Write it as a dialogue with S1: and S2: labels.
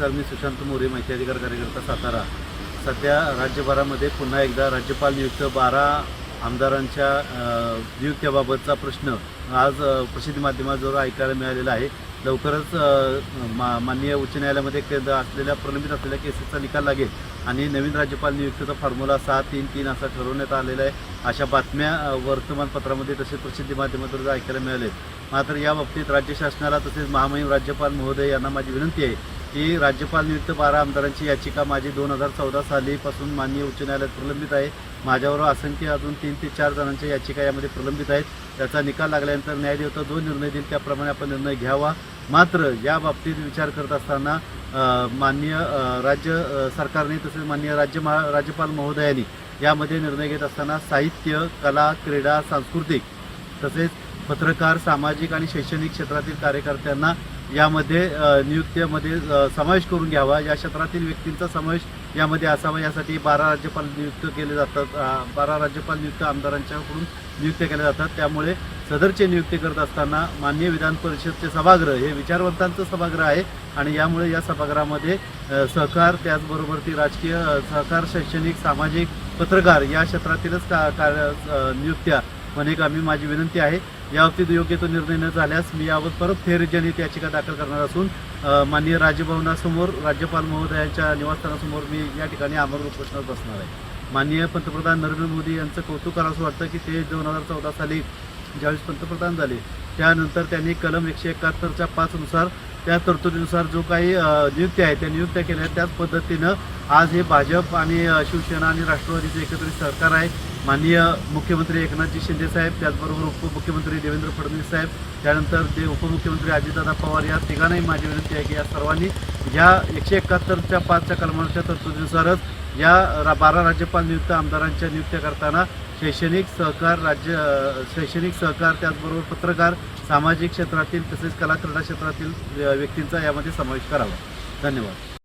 S1: नमस्कार मी सुशांत मोरे माहिती अधिकार कार्यकर्ता सातारा. सध्या राज्यभरामध्ये पुन्हा एकदा राज्यपाल नियुक्त बारा आमदारांच्या नियुक्त्याबाबतचा प्रश्न आज प्रसिद्धी माध्यमाजवळ ऐकायला मिळालेला आहे. लवकरच मा माननीय उच्च न्यायालयामध्ये केंद असलेल्या प्रलंबित असलेल्या केसेसचा निकाल लागेल आणि नवीन राज्यपाल नियुक्तीचा फॉर्म्युला सहा तीन तीन असा ठरवण्यात आलेला आहे. अशा बातम्या वर्तमानपत्रामध्ये तसेच प्रसिद्धी माध्यमातून ऐकायला मिळाले मात्र या बाबतीत राज्य शासनाला तसेच महामहिम राज्यपाल महोदय यांना माझी विनंती आहे की राज्यपाल नियुक्त बारा आमदारांची याचिका माझी दोन हजार चौदा सालीपासून माननीय उच्च न्यायालयात प्रलंबित आहे. माझ्यावर असंख्य अजून तीन ते चार जणांच्या याचिका यामध्ये प्रलंबित आहेत. त्याचा निकाल लागल्यानंतर न्यायदेवता जो निर्णय देईल त्याप्रमाणे आपण निर्णय घ्यावा. मात्र या बाबतीत विचार करत असताना माननीय राज्य सरकारने तसेच माननीय राज्य महा राज्यपाल महोदयांनी यामध्ये निर्णय घेत असताना साहित्य कला क्रीडा सांस्कृतिक तसेच पत्रकार सामाजिक आणि शैक्षणिक क्षेत्रातील कार्यकर्त्यांना यामध्ये नियुक्तीमध्ये नियुक्त्यामध्ये समावेश करून घ्यावा. या क्षेत्रातील व्यक्तींचा समावेश यामध्ये असावा. यासाठी बारा राज्यपाल नियुक्त केले जातात. बारा राज्यपाल नियुक्त आमदारांच्याकडून नियुक्त केल्या जातात. त्यामुळे सदरचे नियुक्ती करत असताना मान्य विधान परिषदचे सभागृह हे विचारवंतांचं सभागृह आहे आणि यामुळे या सभागृहामध्ये सहकार त्याचबरोबर ती राजकीय सहकार शैक्षणिक सामाजिक पत्रकार या क्षेत्रातीलच का कार्य अ, एक आम्ही माझी विनंती आहे. याबाबतीत योग्य तो निर्णय न झाल्यास मी याबाबत परत फेरजनित याचिका दाखल करणार असून माननीय राजभवनासमोर राज्यपाल महोदयांच्या निवासस्थानासमोर मी या ठिकाणी आमरण उपोषणात बसणार आहे. माननीय पंतप्रधान नरेंद्र मोदी यांचं कौतुक करावं असं वाटतं की ते दोन हजार चौदा साली ज्यावेळेस पंतप्रधान झाले त्यानंतर त्यांनी कलम एकशे एकाहत्तरच्या पाचनुसार त्या तरतुदीनुसार जो काही नियुक्त्या आहेत त्या नियुक्त्या केल्या त्याच पद्धतीनं आज हे भाजप आणि शिवसेना आणि राष्ट्रवादीचं एकत्रित सरकार आहे. माननीय मुख्यमंत्री एकनाथजी शिंदे साहेब त्याचबरोबर उपमुख्यमंत्री देवेंद्र फडणवीस साहेब त्यानंतर ते उपमुख्यमंत्री अजितदादा पवार या तिघांनाही माझी विनंती आहे की या सर्वांनी या एकशे एकाहत्तरच्या पाचच्या कलमांच्या तरतुदीनुसारच या रा बारा राज्यपाल नियुक्त आमदारांच्या नियुक्त्या करताना शैक्षणिक सहकार राज्य शैक्षणिक सहकार त्याचबरोबर पत्रकार सामाजिक क्षेत्रातील तसेच कला क्रीडा क्षेत्रातील व्यक्तींचा यामध्ये समावेश करावा. धन्यवाद.